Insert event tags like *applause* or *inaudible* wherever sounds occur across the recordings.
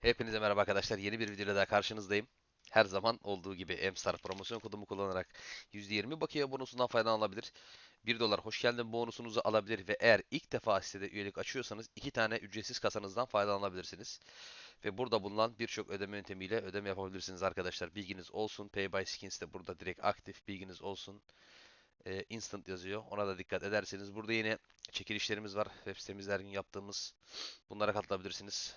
Hepinize merhaba arkadaşlar. Yeni bir videoyla daha karşınızdayım. Her zaman olduğu gibi Emstar promosyon kodumu kullanarak %20 bakiye bonusundan faydalanabilir. 1 dolar hoş geldin bonusunuzu alabilir ve eğer ilk defa sitede üyelik açıyorsanız 2 tane ücretsiz kasanızdan faydalanabilirsiniz. Ve burada bulunan birçok ödeme yöntemiyle ödeme yapabilirsiniz arkadaşlar. Bilginiz olsun. Pay by Skins de burada direkt aktif. Bilginiz olsun. Ee, instant yazıyor. Ona da dikkat ederseniz. Burada yine çekilişlerimiz var. Web sitemizde her gün yaptığımız. Bunlara katılabilirsiniz.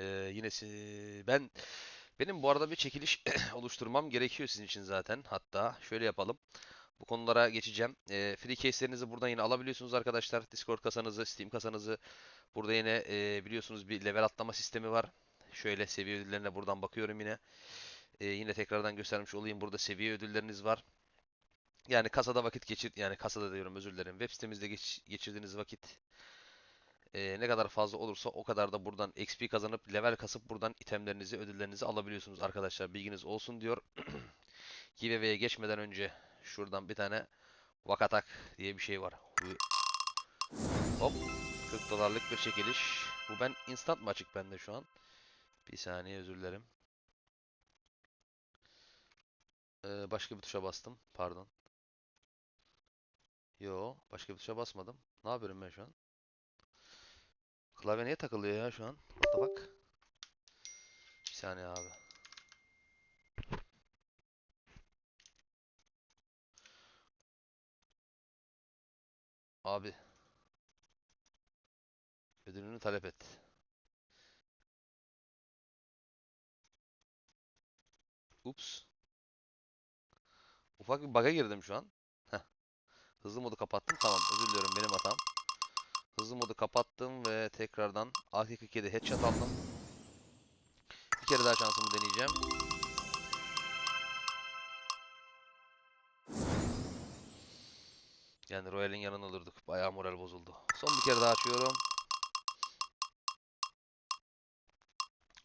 Ee, yine si- ben benim bu arada bir çekiliş *clears throat* oluşturmam gerekiyor sizin için zaten. Hatta şöyle yapalım. Bu konulara geçeceğim. Ee, free case'lerinizi buradan yine alabiliyorsunuz arkadaşlar. Discord kasanızı, Steam kasanızı. Burada yine e, biliyorsunuz bir level atlama sistemi var. Şöyle seviye ödüllerine buradan bakıyorum yine. Ee, yine tekrardan göstermiş olayım. Burada seviye ödülleriniz var. Yani kasada vakit geçir, yani kasada diyorum özür dilerim. Web sitemizde geç- geçirdiğiniz vakit ee, ne kadar fazla olursa o kadar da buradan XP kazanıp level kasıp buradan itemlerinizi, ödüllerinizi alabiliyorsunuz arkadaşlar. Bilginiz olsun diyor. *clears throat* Giveaway'e geçmeden önce şuradan bir tane Vakatak diye bir şey var. Hop 40 dolarlık bir çekiliş. Bu ben instant mı açık bende şu an? Bir saniye özür dilerim. Ee, başka bir tuşa bastım. Pardon. Yo, başka bir tuşa basmadım. Ne yapıyorum ben şu an? Klavye niye takılıyor ya şu an? What the? Bir saniye abi. Abi. Ödülünü talep et. Ups. Ufak bir bug'a girdim şu an. Heh. Hızlı modu kapattım. Tamam, özür diliyorum benim hatam. Hızlı modu kapattım ve tekrardan AK-47 headshot aldım. Bir kere daha şansımı deneyeceğim. Yani Royal'in yanına durduk. Bayağı moral bozuldu. Son bir kere daha açıyorum.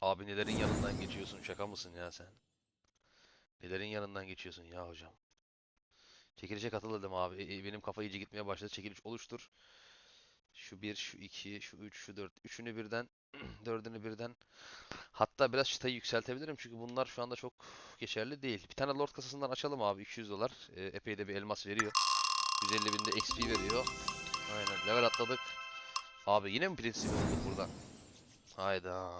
Abi nelerin yanından geçiyorsun? Şaka mısın ya sen? Nelerin yanından geçiyorsun ya hocam? Çekilişe katıldım abi. E, e, Benim kafa iyice gitmeye başladı. Çekiliş oluştur. Şu 1, şu 2, şu 3, şu 4. Üçünü birden, *clears throat* dördünü birden. Hatta biraz çıtayı yükseltebilirim. Çünkü bunlar şu anda çok geçerli değil. Bir tane Lord kasasından açalım abi. 200 dolar. E, epey de bir elmas veriyor. 150 binde XP veriyor. Aynen. Level atladık. Abi yine mi prensip bulduk buradan? Hayda.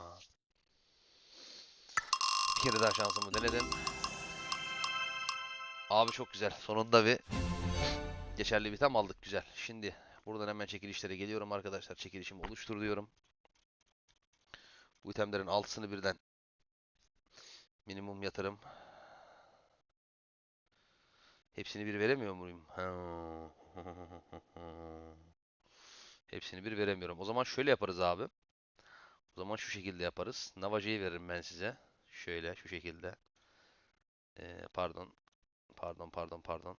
Bir kere daha şansımı denedim. Abi çok güzel. Sonunda bir geçerli bir tam aldık. Güzel. Şimdi buradan hemen çekilişlere geliyorum arkadaşlar. Çekilişimi oluştur diyorum. Bu itemlerin altısını birden minimum yatırım. Hepsini bir veremiyor muyum? *laughs* Hepsini bir veremiyorum. O zaman şöyle yaparız abi. O zaman şu şekilde yaparız. Navaja'yı veririm ben size. Şöyle şu şekilde. Ee, pardon. Pardon pardon pardon.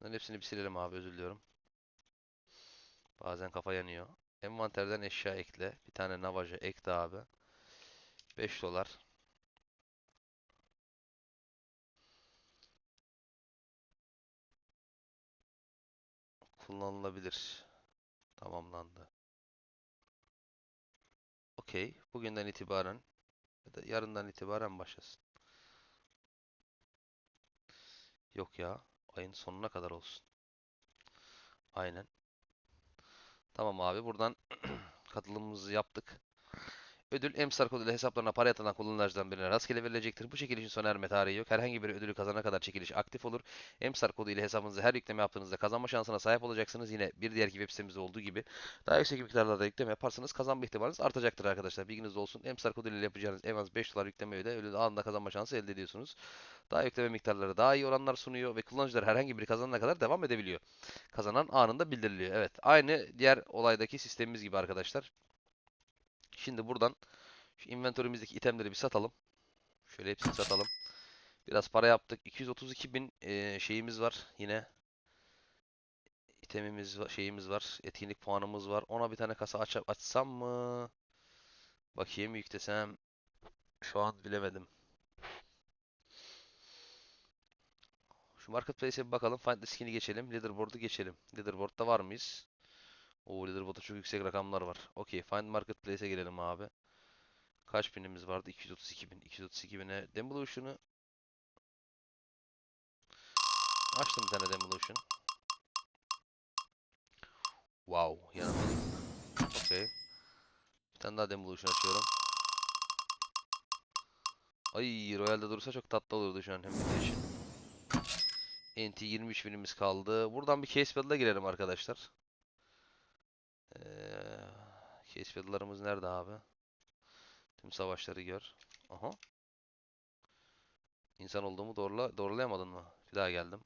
Bunların hepsini bir silelim abi özür diliyorum. Bazen kafa yanıyor. Envanterden eşya ekle. Bir tane Navaja ekle abi. 5 dolar. Kullanılabilir. Tamamlandı. Okey. Bugünden itibaren ya da yarından itibaren başlasın. Yok ya. Ayın sonuna kadar olsun. Aynen. Tamam abi buradan *clears throat* katılımımızı yaptık. Ödül Emstar koduyla hesaplarına para yatıran kullanıcılardan birine rastgele verilecektir. Bu çekilişin sona erme tarihi yok. Herhangi bir ödülü kazanana kadar çekiliş aktif olur. Emstar kodu ile hesabınıza her yükleme yaptığınızda kazanma şansına sahip olacaksınız. Yine bir diğerki web sitemizde olduğu gibi daha yüksek miktarlarda yükleme yaparsanız kazanma ihtimaliniz artacaktır arkadaşlar. Bilginiz olsun. Emstar kodu ile yapacağınız en az 5 dolar yükleme öyle ödül anında kazanma şansı elde ediyorsunuz. Daha yükleme miktarları daha iyi oranlar sunuyor ve kullanıcılar herhangi biri kazanana kadar devam edebiliyor. Kazanan anında bildiriliyor. Evet. Aynı diğer olaydaki sistemimiz gibi arkadaşlar. Şimdi buradan şu inventörümüzdeki itemleri bir satalım. Şöyle hepsini satalım. Biraz para yaptık. 232 bin eee, şeyimiz var yine. itemimiz var, şeyimiz var. Etkinlik puanımız var. Ona bir tane kasa aç açsam mı? Bakayım yüklesem. Şu an bilemedim. Şu marketplace'e bir bakalım. Find the skin'i geçelim. Leaderboard'u geçelim. Leaderboard'da var mıyız? O leaderboard'da çok yüksek rakamlar var. Okey, Find Marketplace'e gelelim abi. Kaç binimiz vardı? 232 bin. 232 bine Demolition'ı açtım bir tane Demolition. Wow, yanılmadık. Okey. Bir tane daha Demolition açıyorum. Ay, Royal'de durursa çok tatlı olurdu şu an hem video için. NT 23 binimiz kaldı. Buradan bir case battle'a girelim arkadaşlar. Ee, battle'larımız nerede abi? Tüm savaşları gör. Aha. İnsan olduğumu doğrula doğrulayamadın mı? Bir daha geldim.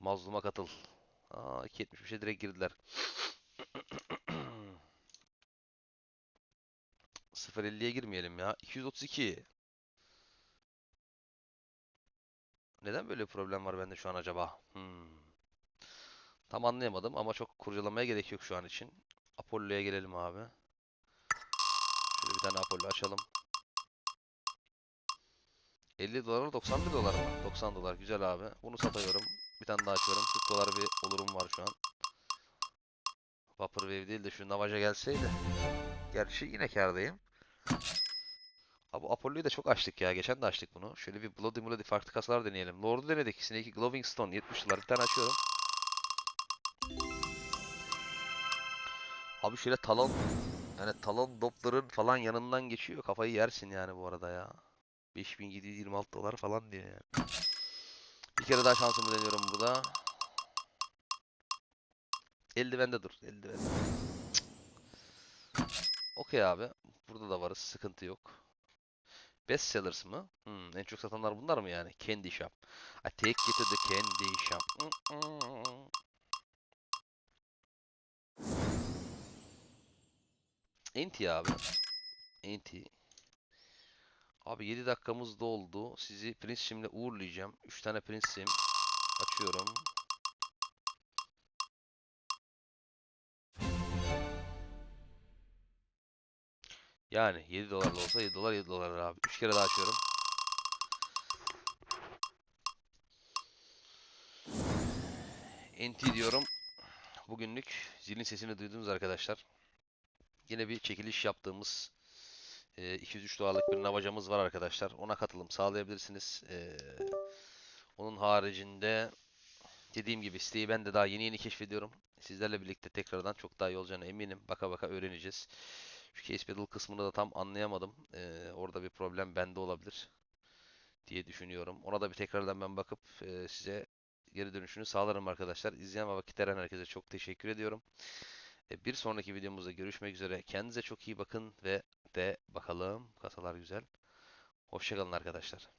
Mazluma katıl. Aa 2.75'e direkt girdiler. *clears throat* 0.50'ye girmeyelim ya. 232. Neden böyle bir problem var bende şu an acaba? Hmm. Tam anlayamadım ama çok kurcalamaya gerek yok şu an için. Apollo'ya gelelim abi. Şöyle bir tane Apollo açalım. 50 dolar mı 91 dolar mı? 90 dolar güzel abi. Bunu satıyorum. Bir tane daha açıyorum. 40 dolar bir olurum var şu an. Vaporwave değil de şu Navaja gelseydi. Gerçi yine kârdayım. Abi Apollo'yu da çok açtık ya. Geçen de açtık bunu. Şöyle bir Bloody Bloody farklı kasalar deneyelim. Lord'u denedik. Snake Glowing Stone 70 dolar. Bir tane açıyorum. Abi şöyle talon yani talon dopların falan yanından geçiyor. Kafayı yersin yani bu arada ya. 5726 dolar falan diye yani. Bir kere daha şansımı deniyorum burada. Eldivende dur. Eldivende. Okey abi. Burada da varız. Sıkıntı yok. Best sellers mı? Hmm, en çok satanlar bunlar mı yani? Candy Shop. I take you to the candy shop. Mm-mm. Enti abi. Enti. Abi 7 dakikamız doldu. Sizi Prince Sim'le uğurlayacağım. 3 tane Prince Sim. Açıyorum. Yani 7 dolarla olsa 7 dolar 7 dolar abi. 3 kere daha açıyorum. NT diyorum. Bugünlük zilin sesini duydunuz arkadaşlar. Yine bir çekiliş yaptığımız e, 203 dolarlık bir navacamız var arkadaşlar. Ona katılım sağlayabilirsiniz. E, onun haricinde dediğim gibi siteyi ben de daha yeni yeni keşfediyorum. Sizlerle birlikte tekrardan çok daha iyi olacağına eminim. Baka baka öğreneceğiz. Şu case battle kısmını da tam anlayamadım. E, orada bir problem bende olabilir diye düşünüyorum. Ona da bir tekrardan ben bakıp e, size geri dönüşünü sağlarım arkadaşlar. İzleyen ve vakit veren herkese çok teşekkür ediyorum. E, Bir sonraki videomuzda görüşmek üzere. Kendinize çok iyi bakın ve de bakalım kasalar güzel. Hoşçakalın arkadaşlar.